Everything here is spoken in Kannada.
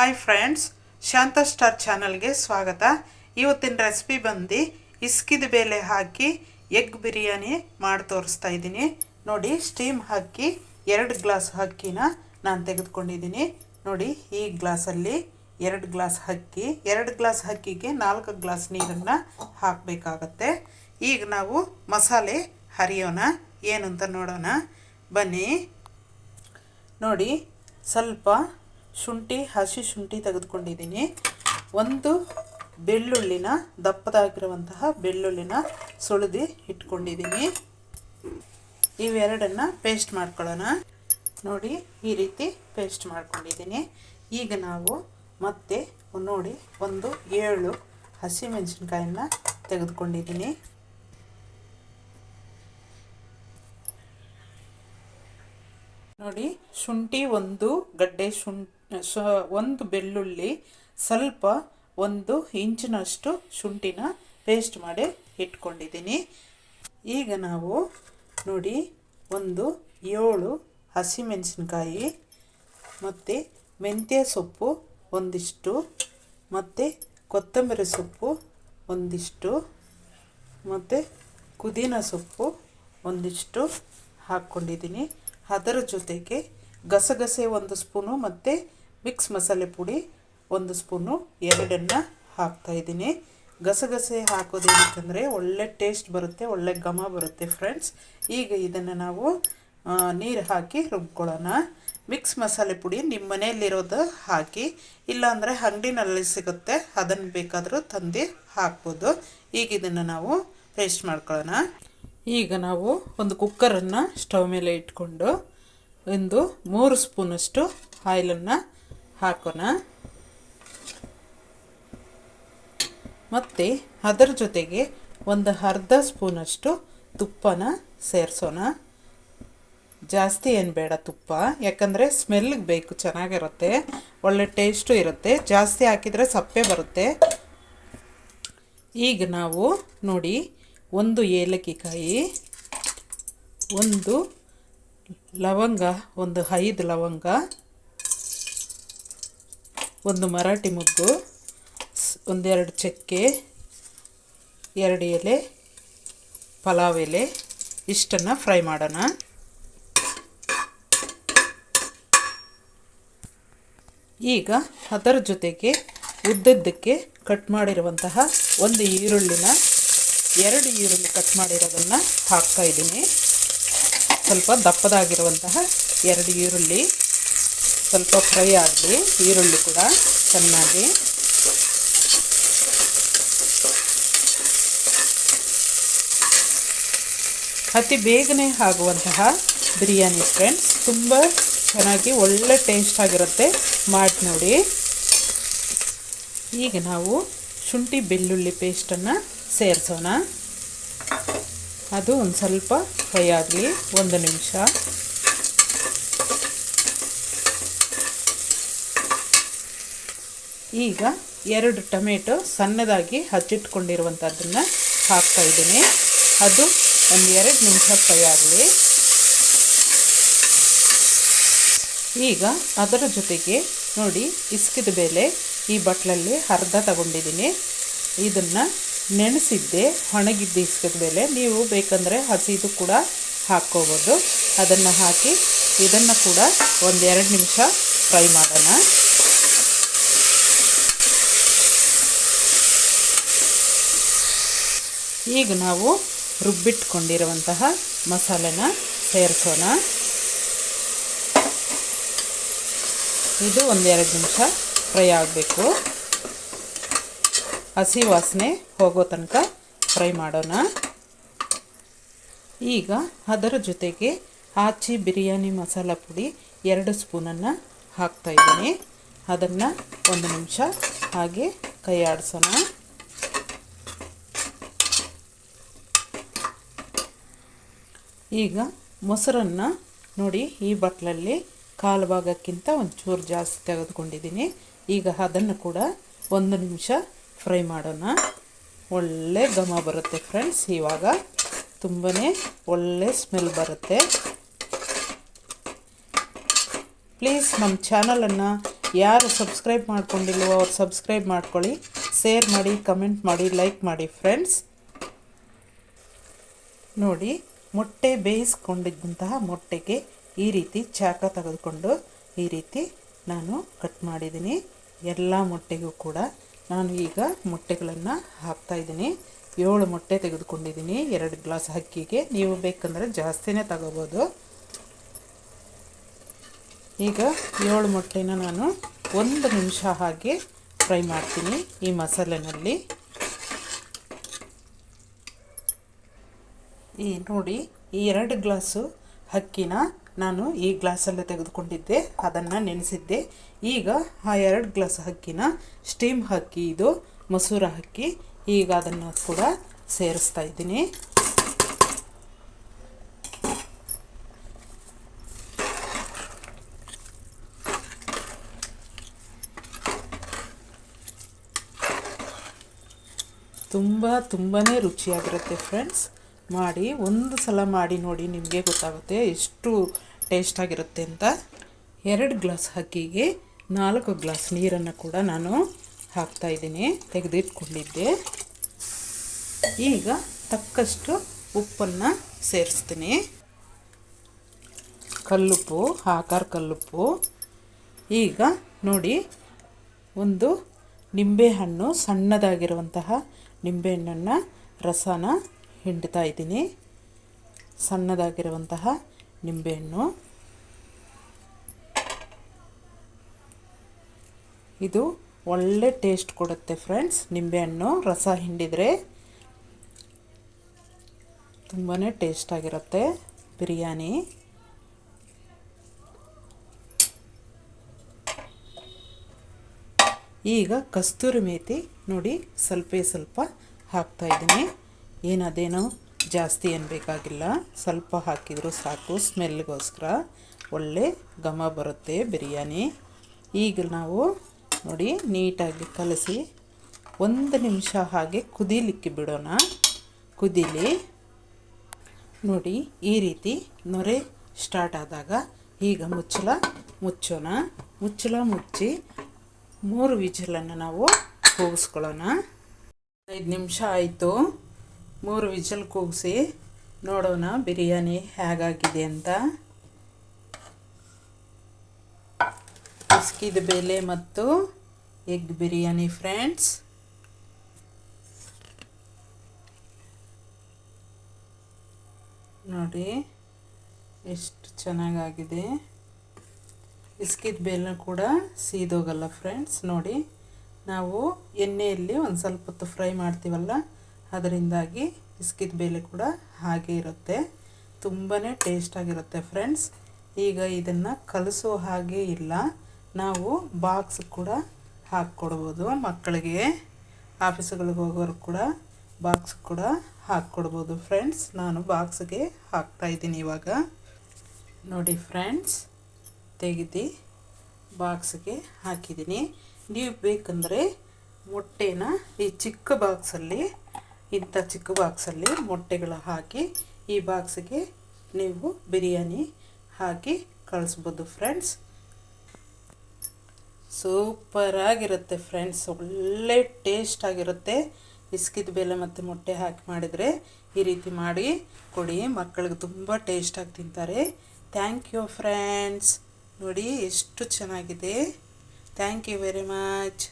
ಹಾಯ್ ಫ್ರೆಂಡ್ಸ್ ಶಾಂತ ಸ್ಟಾರ್ ಚಾನಲ್ಗೆ ಸ್ವಾಗತ. ಇವತ್ತಿನ ರೆಸಿಪಿ ಬಂದು ಇಸ್ಕಿದ ಬೇಲೆ ಹಾಕಿ ಎಗ್ ಬಿರಿಯಾನಿ ಮಾಡಿ ತೋರಿಸ್ತಾ ಇದ್ದೀನಿ. ನೋಡಿ ಸ್ಟೀಮ್ ಹಾಕಿ ಎರಡು ಗ್ಲಾಸ್ ಅಕ್ಕಿನ ನಾನು ತೆಗೆದುಕೊಂಡಿದ್ದೀನಿ. ನೋಡಿ, ಈ ಗ್ಲಾಸಲ್ಲಿ ಎರಡು ಗ್ಲಾಸ್ ಅಕ್ಕಿ, ಎರಡು ಗ್ಲಾಸ್ ಅಕ್ಕಿಗೆ ನಾಲ್ಕು ಗ್ಲಾಸ್ ನೀರನ್ನು ಹಾಕಬೇಕಾಗತ್ತೆ. ಈಗ ನಾವು ಮಸಾಲೆ ಹರಿಯೋಣ, ಏನಂತ ನೋಡೋಣ. ಬನ್ನಿ. ನೋಡಿ, ಸ್ವಲ್ಪ ಶುಂಠಿ, ಹಸಿ ಶುಂಠಿ ತೆಗೆದುಕೊಂಡಿದ್ದೀನಿ. ಒಂದು ಬೆಳ್ಳುಳ್ಳಿನ, ದಪ್ಪದಾಗಿರುವಂತಹ ಬೆಳ್ಳುಳ್ಳಿನ ಸುಳಿದು ಇಟ್ಕೊಂಡಿದ್ದೀನಿ. ಇವೆರಡನ್ನು ಪೇಸ್ಟ್ ಮಾಡ್ಕೊಳ್ಳೋಣ. ನೋಡಿ, ಈ ರೀತಿ ಪೇಸ್ಟ್ ಮಾಡ್ಕೊಂಡಿದ್ದೀನಿ. ಈಗ ನಾವು ಮತ್ತೆ ನೋಡಿ, ಒಂದು ಏಳು ಹಸಿಮೆಣಸಿನ್ಕಾಯನ್ನ ತೆಗೆದುಕೊಂಡಿದ್ದೀನಿ. ನೋಡಿ, ಶುಂಠಿ ಒಂದು, ಗಡ್ಡೆ ಶುಂ ಶ ಒಂದು ಬೆಳ್ಳುಳ್ಳಿ ಸ್ವಲ್ಪ ಒಂದು ಇಂಚಿನಷ್ಟು ಶುಂಠಿನ ಪೇಸ್ಟ್ ಮಾಡಿ ಇಟ್ಕೊಂಡಿದ್ದೀನಿ. ಈಗ ನಾವು ನೋಡಿ ಒಂದು ಏಳು ಹಸಿಮೆಣಸಿನ್ಕಾಯಿ ಮತ್ತು ಮೆಂತ್ಯ ಸೊಪ್ಪು ಒಂದಿಷ್ಟು ಮತ್ತು ಕೊತ್ತಂಬರಿ ಸೊಪ್ಪು ಒಂದಿಷ್ಟು ಮತ್ತು ಪುದೀನ ಸೊಪ್ಪು ಒಂದಿಷ್ಟು ಹಾಕ್ಕೊಂಡಿದ್ದೀನಿ. ಅದರ ಜೊತೆಗೆ ಗಸಗಸೆ ಒಂದು ಸ್ಪೂನು ಮತ್ತು ಮಿಕ್ಸ್ ಮಸಾಲೆ ಪುಡಿ, ಒಂದು ಸ್ಪೂನು ಎರಡನ್ನು ಹಾಕ್ತಾಯಿದ್ದೀನಿ ಗಸಗಸೆ ಹಾಕೋದೇನಂತಂದರೆ ಒಳ್ಳೆ ಟೇಸ್ಟ್ ಬರುತ್ತೆ, ಒಳ್ಳೆ ಘಮ ಬರುತ್ತೆ ಫ್ರೆಂಡ್ಸ್ ಈಗ ಇದನ್ನು ನಾವು ನೀರು ಹಾಕಿ ರುಬ್ಕೊಳ್ಳೋಣ. ಮಿಕ್ಸ್ ಮಸಾಲೆ ಪುಡಿ ನಿಮ್ಮ ಮನೆಯಲ್ಲಿರೋದು ಹಾಕಿ, ಇಲ್ಲಾಂದರೆ ಅಂಗಡಿನಲ್ಲಿ ಸಿಗುತ್ತೆ, ಅದನ್ನು ಬೇಕಾದರೂ ತಂದು ಹಾಕ್ಬೋದು. ಈಗ ಇದನ್ನು ನಾವು ಪೇಸ್ಟ್ ಮಾಡ್ಕೊಳ್ಳೋಣ. ಈಗ ನಾವು ಒಂದು ಕುಕ್ಕರನ್ನು ಸ್ಟವ್ ಮೇಲೆ ಇಟ್ಕೊಂಡು, ಒಂದು ಮೂರು ಸ್ಪೂನಷ್ಟು ಆಯಿಲನ್ನು ಹಾಕೋಣ. ಮತ್ತು ಅದರ ಜೊತೆಗೆ ಒಂದು ಅರ್ಧ ಸ್ಪೂನಷ್ಟು ತುಪ್ಪನ ಸೇರಿಸೋಣ. ಜಾಸ್ತಿ ಏನು ಬೇಡ ತುಪ್ಪ, ಯಾಕಂದರೆ ಸ್ಮೆಲ್ಗೆ ಬೇಕು, ಚೆನ್ನಾಗಿರುತ್ತೆ. ಒಳ್ಳೆ ಟೇಸ್ಟು ಇರುತ್ತೆ. ಜಾಸ್ತಿ ಹಾಕಿದರೆ ಸಪ್ಪೆ ಬರುತ್ತೆ. ಈಗ ನಾವು ನೋಡಿ ಒಂದು ಏಲಕ್ಕಿ ಕಾಯಿ ಒಂದು ಲವಂಗ, ಒಂದು ಐದು ಲವಂಗ ಒಂದು ಮರಾಠಿ ಮುಗ್ಗು ಒಂದೆರಡು ಚಕ್ಕೆ, ಎರಡು ಎಲೆ, ಪಲಾವ್ ಎಲೆ, ಇಷ್ಟನ್ನು ಫ್ರೈ ಮಾಡೋಣ. ಈಗ ಅದರ ಜೊತೆಗೆ ಉದ್ದದ್ದಕ್ಕೆ ಕಟ್ ಮಾಡಿರುವಂತಹ ಒಂದು ಈರುಳ್ಳಿನ, ಎರಡು ಈರುಳ್ಳಿ ಕಟ್ ಮಾಡಿರೋದನ್ನು ಹಾಕ್ತಾ ಇದ್ದೀನಿ. ಸ್ವಲ್ಪ ದಪ್ಪದಾಗಿರುವಂತಹ ಎರಡು ಈರುಳ್ಳಿ ಸ್ವಲ್ಪ ಫ್ರೈ ಆಗಲಿ ಈರುಳ್ಳಿ ಕೂಡ ಚೆನ್ನಾಗಿ. ಅತಿ ಬೇಗನೆ ಆಗುವಂತಹ ಬಿರಿಯಾನಿ ಫ್ರೆಂಡ್ಸ್ ತುಂಬ ಚೆನ್ನಾಗಿ ಒಳ್ಳೆ ಟೇಸ್ಟ್ ಆಗಿರುತ್ತೆ. ಮಾಡಿ ನೋಡಿ. ಈಗ ನಾವು ಶುಂಠಿ ಬೆಳ್ಳುಳ್ಳಿ ಪೇಸ್ಟನ್ನು ಸೇರಿಸೋಣ. ಅದು ಒಂದು ಸ್ವಲ್ಪ ಫ್ರೈ ಆಗಲಿ, ಒಂದು ನಿಮಿಷ. ಈಗ ಎರಡು ಟೊಮೆಟೊ ಸಣ್ಣದಾಗಿ ಹಚ್ಚಿಟ್ಕೊಂಡಿರುವಂಥದ್ದನ್ನು ಹಾಕ್ತಾ ಇದ್ದೀನಿ. ಅದು ಒಂದು ಎರಡು ನಿಮಿಷ ಫ್ರೈ ಆಗಲಿ ಈಗ ಅದರ ಜೊತೆಗೆ ನೋಡಿ, ಇಸ್ಕಿದ ಮೇಲೆ ಈ ಬಟ್ಲಲ್ಲಿ ಅರ್ಧ ತಗೊಂಡಿದ್ದೀನಿ. ಇದನ್ನು ನೆನೆಸಿದ್ದೆ ಒಣಗಿದ್ದ ಇಸ್ಕಿದ ಮೇಲೆ ನೀವು ಬೇಕಂದರೆ ಹಸಿದು ಕೂಡ ಹಾಕ್ಕೋಬೋದು. ಅದನ್ನು ಹಾಕಿ ಇದನ್ನು ಕೂಡ ಒಂದೆರಡು ನಿಮಿಷ ಫ್ರೈ ಮಾಡೋಣ. ಈಗ ನಾವು ರುಬ್ಬಿಟ್ಕೊಂಡಿರುವಂತಹ ಮಸಾಲೆನ ಸೇರಿಸೋಣ. ಇದು ಒಂದೆರಡು ನಿಮಿಷ ಫ್ರೈ ಆಗಬೇಕು. ಹಸಿ ವಾಸನೆ ಹೋಗೋ ತನಕ ಫ್ರೈ ಮಾಡೋಣ. ಈಗ ಅದರ ಜೊತೆಗೆ ಆಚಿ ಬಿರಿಯಾನಿ ಮಸಾಲ ಪುಡಿ ಎರಡು ಸ್ಪೂನನ್ನು ಹಾಕ್ತಾಯಿದ್ದೀನಿ ಅದನ್ನು ಒಂದು ನಿಮಿಷ ಹಾಗೆ ಕೈ ಆಡಿಸೋಣ ಈಗ ಮೊಸರನ್ನು ನೋಡಿ ಈ ಬಟ್ಲಲ್ಲಿ ಕಾಲು ಭಾಗಕ್ಕಿಂತ ಒಂಚೂರು ಜಾಸ್ತಿ ತೆಗೆದುಕೊಂಡಿದ್ದೀನಿ. ಈಗ ಅದನ್ನು ಕೂಡ ಒಂದು ನಿಮಿಷ ಫ್ರೈ ಮಾಡೋಣ. ಒಳ್ಳೆ ಘಮ ಬರುತ್ತೆ ಫ್ರೆಂಡ್ಸ್. ಇವಾಗ ತುಂಬಾ ಒಳ್ಳೆ ಸ್ಮೆಲ್ ಬರುತ್ತೆ. ಪ್ಲೀಸ್ ನಮ್ಮ ಚಾನಲನ್ನು ಯಾರು ಸಬ್ಸ್ಕ್ರೈಬ್ ಮಾಡ್ಕೊಂಡಿಲ್ವೋ ಅವ್ರು ಸಬ್ಸ್ಕ್ರೈಬ್ ಮಾಡ್ಕೊಳ್ಳಿ. ಶೇರ್ ಮಾಡಿ, ಕಮೆಂಟ್ ಮಾಡಿ, ಲೈಕ್ ಮಾಡಿ ಫ್ರೆಂಡ್ಸ್. ನೋಡಿ ಮೊಟ್ಟೆ ಬೇಯಿಸ್ಕೊಂಡಿದ್ದಂತಹ ಮೊಟ್ಟೆಗೆ ಈ ರೀತಿ ಚಾಕ ತೆಗೆದುಕೊಂಡು ಈ ರೀತಿ ನಾನು ಕಟ್ ಮಾಡಿದ್ದೀನಿ. ಎಲ್ಲ ಮೊಟ್ಟೆಗೂ ಕೂಡ ನಾನು ಈಗ ಮೊಟ್ಟೆಗಳನ್ನು ಹಾಕ್ತಾಯಿದ್ದೀನಿ ಏಳು ಮೊಟ್ಟೆ ತೆಗೆದುಕೊಂಡಿದ್ದೀನಿ. ಎರಡು ಗ್ಲಾಸ್ ಅಕ್ಕಿಗೆ. ನೀವು ಬೇಕಂದರೆ ಜಾಸ್ತಿನೇ ತಗೋಬೋದು. ಈಗ ಏಳು ಮೊಟ್ಟೆನ ನಾನು ಒಂದು ನಿಮಿಷ ಹಾಗೆ ಫ್ರೈ ಮಾಡ್ತೀನಿ ಈ ಮಸಾಲೆನಲ್ಲಿ. ಈ ನೋಡಿ, ಈ ಎರಡು ಗ್ಲಾಸು ಅಕ್ಕಿನ ನಾನು ಈ ಗ್ಲಾಸಲ್ಲೇ ತೆಗೆದುಕೊಂಡಿದ್ದೆ, ಅದನ್ನು ನೆನೆಸಿದ್ದೆ. ಈಗ ಆ ಎರಡು ಗ್ಲಾಸ್ ಅಕ್ಕಿನ ಸ್ಟೀಮ್ ಅಕ್ಕಿ ಇದು, ಮಸೂರ ಅಕ್ಕಿ ಈಗ ಅದನ್ನು ಕೂಡ ಸೇರಿಸ್ತಾ ಇದ್ದೀನಿ. ತುಂಬ ತುಂಬಾ ರುಚಿಯಾಗಿರುತ್ತೆ ಫ್ರೆಂಡ್ಸ್ ಮಾಡಿ ಒಂದು ಸಲ ಮಾಡಿ ನೋಡಿ ನಿಮಗೆ ಗೊತ್ತಾಗುತ್ತೆ ಎಷ್ಟು ಟೇಸ್ಟಾಗಿರುತ್ತೆ ಅಂತ. ಎರಡು ಗ್ಲಾಸ್ ಅಕ್ಕಿಗೆ ನಾಲ್ಕು ಗ್ಲಾಸ್ ನೀರನ್ನು ಕೂಡ ನಾನು ಹಾಕ್ತಾಯಿದ್ದೀನಿ ತೆಗೆದಿಟ್ಕೊಂಡಿದ್ದೆ. ಈಗ ತಕ್ಕಷ್ಟು ಉಪ್ಪನ್ನು ಸೇರಿಸ್ತೀನಿ. ಕಲ್ಲುಪ್ಪು, ಆಕಾರ ಕಲ್ಲುಪ್ಪು. ಈಗ ನೋಡಿ, ಒಂದು ನಿಂಬೆಹಣ್ಣು ಸಣ್ಣದಾಗಿರುವಂತಹ ನಿಂಬೆಹಣ್ಣನ್ನು ರಸನ ಹಿಂಡ್ತಾ ಇದ್ದೀನಿ. ಸಣ್ಣದಾಗಿರುವಂತಹ ನಿಂಬೆಹಣ್ಣು. ಇದು ಒಳ್ಳೆ ಟೇಸ್ಟ್ ಕೊಡುತ್ತೆ ಫ್ರೆಂಡ್ಸ್. ನಿಂಬೆಹಣ್ಣು ರಸ ಹಿಂಡಿದರೆ ತುಂಬಾ ಟೇಸ್ಟಾಗಿರುತ್ತೆ ಬಿರಿಯಾನಿ. ಈಗ ಕಸ್ತೂರಿ ಮೇತಿ ನೋಡಿ, ಸ್ವಲ್ಪ ಸ್ವಲ್ಪ ಹಾಕ್ತಾ ಇದ್ದೀನಿ ಏನು ಅದೇನೋ ಜಾಸ್ತಿ ಏನು ಬೇಕಾಗಿಲ್ಲ. ಸ್ವಲ್ಪ ಹಾಕಿದರೂ ಸಾಕು, ಸ್ಮೆಲ್ಗೋಸ್ಕರ. ಒಳ್ಳೆ ಘಮ ಬರುತ್ತೆ ಬಿರಿಯಾನಿ. ಈಗ ನಾವು ನೋಡಿ ನೀಟಾಗಿ ಕಲಸಿ ಒಂದು ನಿಮಿಷ ಹಾಗೆ ಕುದೀಲಿಕ್ಕೆ ಬಿಡೋಣ. ಕುದೀಲಿ ನೋಡಿ ಈ ರೀತಿ ನೊರೆ ಸ್ಟಾರ್ಟ್ ಆದಾಗ ಈಗ ಮುಚ್ಚಳ ಮುಚ್ಚೋಣ. ಮುಚ್ಚಳ ಮುಚ್ಚಿ ಮೂರು ವಿಜಲನ್ನು ನಾವು ಕೂಗಿಸ್ಕೊಳ್ಳೋಣ ಐದು ನಿಮಿಷ ಆಯಿತು. ಮೂರು ವಿಜಲ್ ಕೂಗಿಸಿ ನೋಡೋಣ ಬಿರಿಯಾನಿ ಹೇಗಾಗಿದೆ ಅಂತ. ಬಿಸ್ಕಿದ ಬೇಲೆ ಮತ್ತು ಎಗ್ ಬಿರಿಯಾನಿ ಫ್ರೆಂಡ್ಸ್. ನೋಡಿ, ಎಷ್ಟು ಚೆನ್ನಾಗಾಗಿದೆ. ಇಸ್ಕಿದ ಬೇಳೆ ಕೂಡ ಸೀದೋಗಲ್ಲ ಫ್ರೆಂಡ್ಸ್. ನೋಡಿ, ನಾವು ಎಣ್ಣೆಯಲ್ಲಿ ಒಂದು ಸ್ವಲ್ಪ ಹೊತ್ತು ಫ್ರೈ ಮಾಡ್ತೀವಲ್ಲ ಅದರಿಂದಾಗಿ ಬಿಸ್ಕಿತ್ ಬೇಳೆ ಕೂಡ ಹಾಗೆ ಇರುತ್ತೆ. ತುಂಬಾ ಟೇಸ್ಟಾಗಿರುತ್ತೆ ಫ್ರೆಂಡ್ಸ್ ಈಗ ಇದನ್ನು ಕಲಿಸೋ ಹಾಗೆ ಇಲ್ಲ. ನಾವು ಬಾಕ್ಸ್ ಕೂಡ ಹಾಕ್ಕೊಡ್ಬೋದು. ಮಕ್ಕಳಿಗೆ, ಆಫೀಸ್ಗಳಿಗೆ ಹೋಗೋರು ಕೂಡ ಬಾಕ್ಸ್ ಕೂಡ ಹಾಕ್ಕೊಡ್ಬೋದು ಫ್ರೆಂಡ್ಸ್ ನಾನು ಬಾಕ್ಸ್ಗೆ ಹಾಕ್ತಾಯಿದ್ದೀನಿ ಇವಾಗ. ನೋಡಿ ಫ್ರೆಂಡ್ಸ್ ತೆಗೆದು ಬಾಕ್ಸ್ಗೆ ಹಾಕಿದ್ದೀನಿ. ನೀವು ಬೇಕಂದರೆ ಮೊಟ್ಟೆನ ಈ ಚಿಕ್ಕ ಬಾಕ್ಸಲ್ಲಿ ಇಂಥ ಚಿಕ್ಕ ಬಾಕ್ಸಲ್ಲಿ ಮೊಟ್ಟೆಗಳು ಹಾಕಿ, ಈ ಬಾಕ್ಸಿಗೆ ನೀವು ಬಿರಿಯಾನಿ ಹಾಕಿ ಕಳಿಸ್ಬೋದು ಫ್ರೆಂಡ್ಸ್. ಸೂಪರಾಗಿರುತ್ತೆ ಫ್ರೆಂಡ್ಸ್, ಒಳ್ಳೆ ಟೇಸ್ಟ್ ಆಗಿರುತ್ತೆ. ಇಸ್ಕಿದ ಬೆಲೆ ಮತ್ತು ಮೊಟ್ಟೆ ಹಾಕಿ ಮಾಡಿದರೆ ಈ ರೀತಿ ಮಾಡಿ ಕೊಡಿ, ಮಕ್ಕಳಿಗೆ ತುಂಬ ಟೇಸ್ಟಾಗಿ ತಿಂತಾರೆ. Thank you friends. ನೋಡಿ ಎಷ್ಟು ಚೆನ್ನಾಗಿದೆ. Thank you very much.